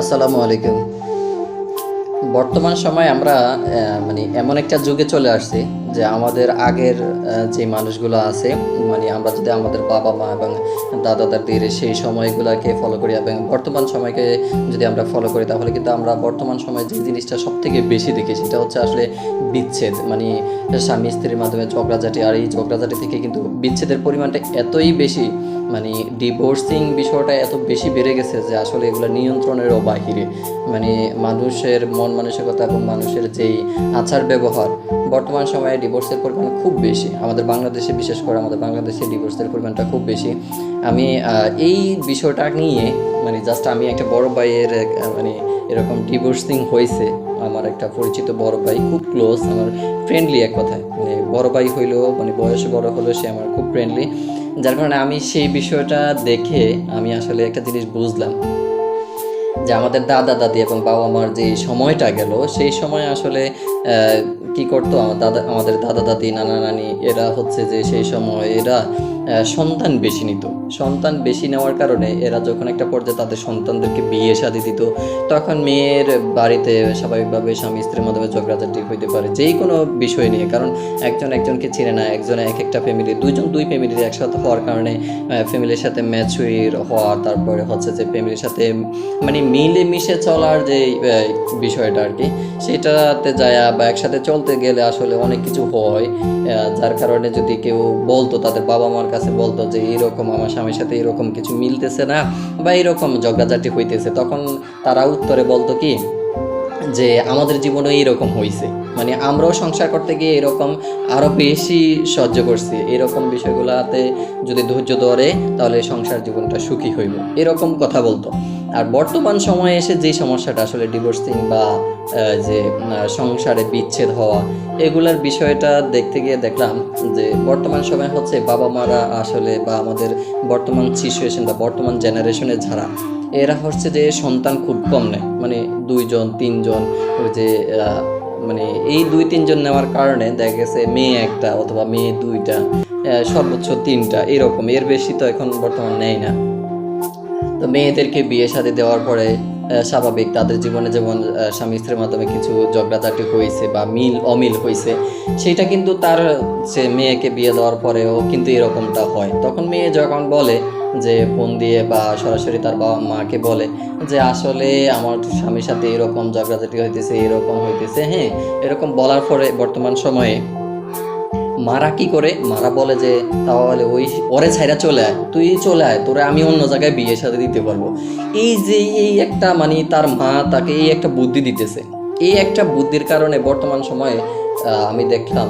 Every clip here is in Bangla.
আসসালামু আলাইকুম। বর্তমান সময় আমরা মানে এমন একটা যুগে চলে আসছি যে আমাদের আগের যে মানুষগুলো আছে মানে আমরা যদি আমাদের বাবা মা এবং দাদা দাদির সেই সময়গুলোকে ফলো করি এবং বর্তমান সময়কে যদি আমরা ফলো করি, তাহলে কিন্তু আমরা বর্তমান সময়ে যে জিনিসটা সব থেকে বেশি দেখি, সেটা হচ্ছে আসলে বিচ্ছেদ। মানে স্বামী স্ত্রীর মাধ্যমে ঝগড়াঝাটি, আর এই ঝগড়াঝাটি থেকে কিন্তু বিচ্ছেদের পরিমাণটা এতই বেশি মানে ডিভোর্সিং বিষয়টা এত বেশি বেড়ে গেছে যে আসলে এগুলো নিয়ন্ত্রণেরও বাহিরে। মানে মানুষের মন মানসিকতা এবং মানুষের যেই আচার ব্যবহার বর্তমান সময়ে ডিভোর্সের পরিমাণ খুব বেশি। আমাদের বাংলাদেশে, বিশেষ করে আমাদের বাংলাদেশে ডিভোর্সের পরিমাণটা খুব বেশি। আমি এই বিষয়টা নিয়ে মানে জাস্ট আমি একটা বড় ভাইয়ের মানে এরকম ডিভোর্সিং হয়েছে। আমার একটা পরিচিত বড় ভাই, খুব ক্লোজ আমার ফ্রেন্ডলি এক কথায়। মানে বড় ভাই হইলেও মানে বয়সে বড় হলেও সে আমার খুব ফ্রেন্ডলি যার কারণে আমি সেই বিষয়টা দেখে আমি আসলে একটা জিনিস বুঝলাম। যে আমাদের দাদা দাদি এবং বাবা মার যে সময়টা গেল, সেই সময় আসলে কি করতো? আমার দাদা, আমাদের দাদা, দাদি, নানা, নানি, এরা হচ্ছে যে সেই সময় এরা সন্তান বেশি নিত। সন্তান বেশি নেওয়ার কারণে এরা যখন একটা পর্যায়ে তাদের সন্তানদেরকে বিয়ে শাদি দিত, তখন মেয়ের বাড়িতে স্বাভাবিকভাবে স্বামী স্ত্রীর মাধ্যমে ঝগড়াঝাটি হইতে পারে যেই কোনো বিষয় নিয়ে। কারণ একজন একজনকে চিনে না, একজন এক একটা ফ্যামিলি দুইজন দুই ফ্যামিলির একসাথে হওয়ার কারণে ফ্যামিলির সাথে ম্যাচুইর হওয়া, তারপরে হচ্ছে যে ফ্যামিলির সাথে মানে মিলে মিশে চলার যে বিষয়টা আর কি সেটাতে যায় বা একসাথে চলতে গেলে আসলে অনেক কিছু হয় যার কারণে যদি কেউ বলতো, তাদের বাবা মার কাছে বলতো যে এরকম আমার স্বামীর সাথে এরকম কিছু মিলতেছে না বা এরকম ঝগড়াঝাটি হইতেছে, তখন তারা উত্তরে বলতো কি, যে আমাদের জীবনে এইরকম হয়েছে মানে আমরাও সংসার করতে গিয়ে এরকম আরও বেশি সহ্য করছি। এরকম বিষয়গুলোতে যদি ধৈর্য ধরে, তাহলে সংসার জীবনটা সুখী হইব। এরকম কথা বলতো। আর বর্তমান সময়ে এসে যে সমস্যাটা আসলে ডিভোর্সিং বা যে সংসারে বিচ্ছেদ হওয়া, এগুলার বিষয়টা দেখতে গিয়ে দেখলাম যে বর্তমান সময় হচ্ছে বাবা মারা আসলে বা আমাদের বর্তমান সিচুয়েশন বা বর্তমান জেনারেশনের যারা, এরা হচ্ছে যে সন্তান খুব কম নেয়। মানে দুইজন, তিনজন, ওই যে মানে এই দুই, তিনজন নেওয়ার কারণে দেখা গেছে মেয়ে একটা অথবা মেয়ে দুইটা সর্বোচ্চ তিনটা, এরকম। এর বেশি তো এখন বর্তমান নেয় না। তো মেয়েদেরকে বিয়ে শাদী দেওয়ার পরে স্বাভাবিক তাদের জীবনে যেমন স্বামী স্ত্রীর মাধ্যমে কিছু ঝগড়াঝাটি হয়েছে বা মিল, অমিল হয়েছে সেটা কিন্তু তার, সে মেয়েকে বিয়ে দেওয়ার পরেও কিন্তু এরকমটা হয়। তখন মেয়ে যখন বলে যে, ফোন দিয়ে বা সরাসরি তার বাবা মাকে বলে যে, আসলে আমার স্বামীর সাথে এরকম ঝগড়াঝাটি হইতেছে, এরকম হইতেছে। হ্যাঁ এরকম বলার পরে বর্তমান সময়ে মারা কি করে? মারা বলে যে তাহলে ওই ওরে ছাইরা চলে আয়, তুই চলে আয়, তোরে আমি অন্য জায়গায় বিয়ের সাথে দিতে পারব। এই যে, এই একটা মানে তার মা তাকে এই একটা বুদ্ধি দিতেছে। এই একটা বুদ্ধির কারণে বর্তমান সময়ে আমি দেখলাম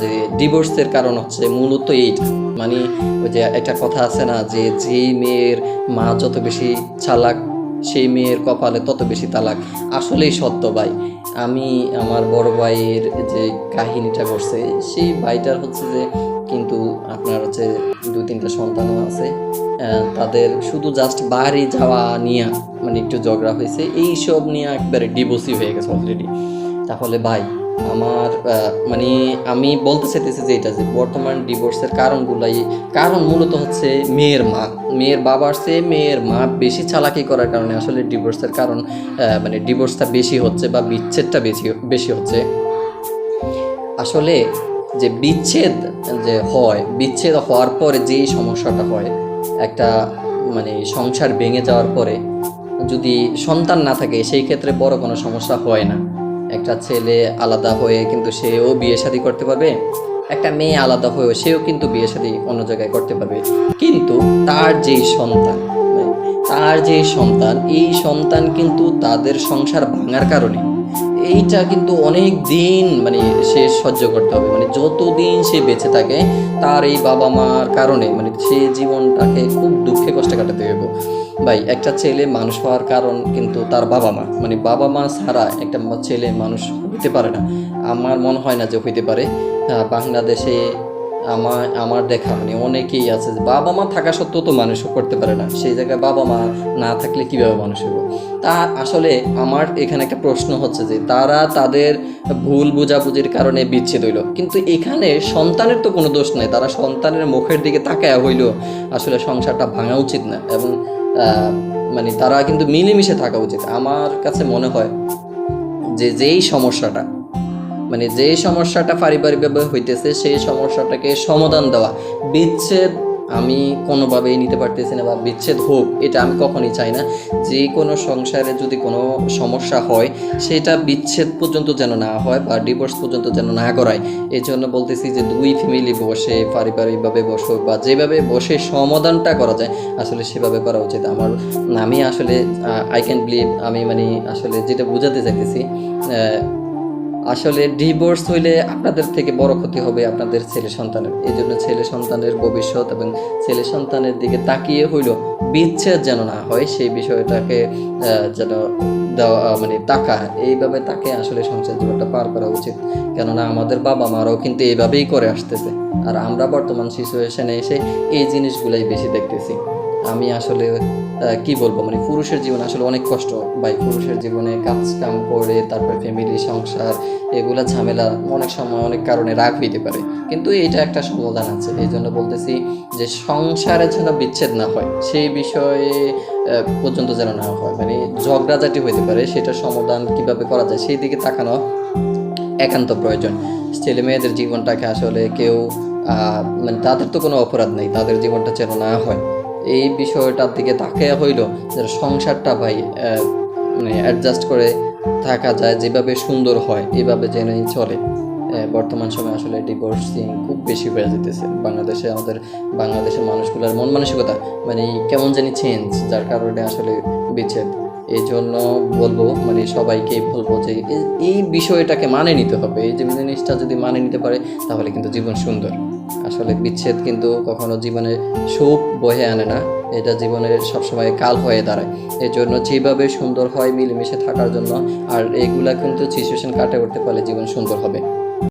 যে ডিভোর্সের কারণ হচ্ছে মূলত এইটা। মানে ওই যে একটা কথা আছে না, যে যে মেয়ের মা যত বেশি চালাক সেই মেয়ের কপালে তত বেশি তালাক। আসলেই সত্য ভাই। আমি আমার বড় ভাইয়ের যে কাহিনীটা করছে সেই ভাইটার হচ্ছে যে কিন্তু আপনার হচ্ছে দু তিনটা সন্তানও আছে তাদের শুধু জাস্ট বাইরে যাওয়া নিয়ে মানে একটু ঝগড়া হয়েছে, এইসব নিয়ে একবারে ডিভোর্সই হয়ে গেছে অলরেডি তাহলে ভাই আমার মানে আমি বলতে চাইতেছি যে এটা যে বর্তমান ডিভোর্সের কারণগুলাই, কারণ মূলত হচ্ছে মেয়ের মা। মেয়ের বাবার চেয়ে মেয়ের মা বেশি চালাকি করার কারণে আসলে ডিভোর্সের কারণ মানে ডিভোর্সটা বেশি হচ্ছে বা বিচ্ছেদটা বেশি বেশি হচ্ছে। আসলে যে বিচ্ছেদ যে হয়, বিচ্ছেদ হওয়ার পরে যেই সমস্যাটা হয়, একটা মানে সংসার ভেঙে যাওয়ার পরে যদি সন্তান না থাকে, সেই ক্ষেত্রে বড় কোনো সমস্যা হয় না। একটা ছেলে আলাদা হয়ে কিন্তু সেও বিয়ে শাদী করতে পারবে, একটা মেয়ে আলাদা হয়েও সেও কিন্তু বিয়ে শাদী অন্য জায়গায় করতে পারবে। কিন্তু তার যেই সন্তান, তার যে সন্তান, এই সন্তান কিন্তু তাদের সংসার ভাঙার কারণে এইটা কিন্তু অনেক দিন মানে সে সহ্য করতে হবে। মানে যতদিন সে বেঁচে থাকে, তার এই বাবা মার কারণে মানে সে জীবনটাকে খুব দুঃখে কষ্টে কাটাতে হবে ভাই, একটা ছেলে মানুষ হওয়ার কারণ কিন্তু তার বাবা মা। মানে বাবা মা ছাড়া একটা ছেলে মানুষ হইতে পারে না। আমার মনে হয় না যে হইতে পারে। বাংলাদেশে আমার আমার দেখা মানে অনেকেই আছে বাবা মা থাকা সত্ত্বেও তো মানুষও করতে পারে না। সেই জায়গায় বাবা মা না থাকলে কীভাবে মানুষ হইব? তা আসলে আমার এখানে একটা প্রশ্ন হচ্ছে যে তারা তাদের ভুল বোঝাবুঝির কারণে বিচ্ছেদ হইল। কিন্তু এখানে সন্তানের তো কোনো দোষ নাই, তারা সন্তানের মুখের দিকে তাকায় হইল আসলে সংসারটা ভাঙা উচিত না। এবং মানে তারা কিন্তু মিলেমিশে থাকা উচিত। আমার কাছে মনে হয় যে যেই সমস্যাটা মানে যে সমস্যাটা পারিবারিকভাবে হইতেছে, সেই সমস্যাটাকে সমাধান দেওয়া। বিচ্ছেদ আমি কোনোভাবেই নিতে পারতেছি না বা বিচ্ছেদ হোক, এটা আমি কখনই চাই না। যে কোনো সংসারে যদি কোনো সমস্যা হয়, সেটা বিচ্ছেদ পর্যন্ত যেন না হয় বা ডিভোর্স পর্যন্ত যেন না করায়। এই জন্য বলতেছি যে দুই ফ্যামিলি বসে, পারিবারিকভাবে বসো বা যেভাবে বসে সমাধানটা করা যায়, আসলে সেভাবে করা উচিত। আমার, আমি আসলে আই ক্যান বিলিভ আমি মানে আসলে যেটা বোঝাতে চাইতেছি আসলে ডিভোর্স হইলে আপনাদের থেকে বড় ক্ষতি হবে আপনাদের ছেলে সন্তানের। এই জন্য ছেলে সন্তানের ভবিষ্যৎ এবং ছেলে সন্তানের দিকে তাকিয়ে হইল বিচ্ছেদ যেন না হয়, সেই বিষয়টাকে যেন দেওয়া মানে টাকা এইভাবে তাকে আসলে সংসার জীবনটা পার করা উচিত। কেননা আমাদের বাবা মারাও কিন্তু এইভাবেই করে আসতেছে। আর আমরা বর্তমান সিচুয়েশনে এসে এই জিনিসগুলাই বেশি দেখতেছি। আমি আসলে কি বলব? মানে পুরুষের জীবন আসলে অনেক কষ্ট ভাই, পুরুষের জীবনে কাজ কাম করে, তারপরে ফ্যামিলি সংসার, এগুলা ঝামেলা অনেক সময় অনেক কারণে রাগ হইতে পারে। কিন্তু এটা একটা সমাধান আছে। এই জন্য বলতেছি যে সংসারে যেন বিচ্ছেদ না হয়, সেই বিষয়ে পর্যন্ত যেন না হয়। মানে ঝগড়াঝাটি হইতে পারে, সেটা সমাধান কীভাবে করা যায় সেই দিকে তাকানো একান্ত প্রয়োজন। ছেলে মেয়েদের জীবনটাকে আসলে কেউ মানে তাদের তো কোনো অপরাধ নেই, তাদের জীবনটা যেন না হয়। এই বিষয়টার দিকে তাকিয়ে হইল যে সংসারটা ভাই মানে অ্যাডজাস্ট করে থাকা যায়, যেভাবে সুন্দর হয়, এভাবে জেনেই চলে। বর্তমান সময়ে আসলে ডিভোর্সিং খুব বেশি হয়ে যেতেছে বাংলাদেশে আমাদের, বাংলাদেশের মানুষগুলোর মন মানসিকতা মানে কেমন জানি চেঞ্জ যার কারণে আসলে বিচ্ছেদ। এই জন্য বলব মানে সবাইকে বলব যে এই বিষয়টাকে মানে নিতে হবে। এই যে জিনিসটা যদি মানে নিতে পারে, তাহলে কিন্তু জীবন সুন্দর। আসলে বিচ্ছেদ কিন্তু কখনো জীবনে সুখ বহে আনে না। এটা জীবনের সবসময় কাল হয়ে দাঁড়ায়। এই জন্য যেভাবে সুন্দর হয় মিলেমিশে থাকার জন্য আর এগুলা কিন্তু সিচুয়েশন কাটে উঠতে পারলে জীবন সুন্দর হবে।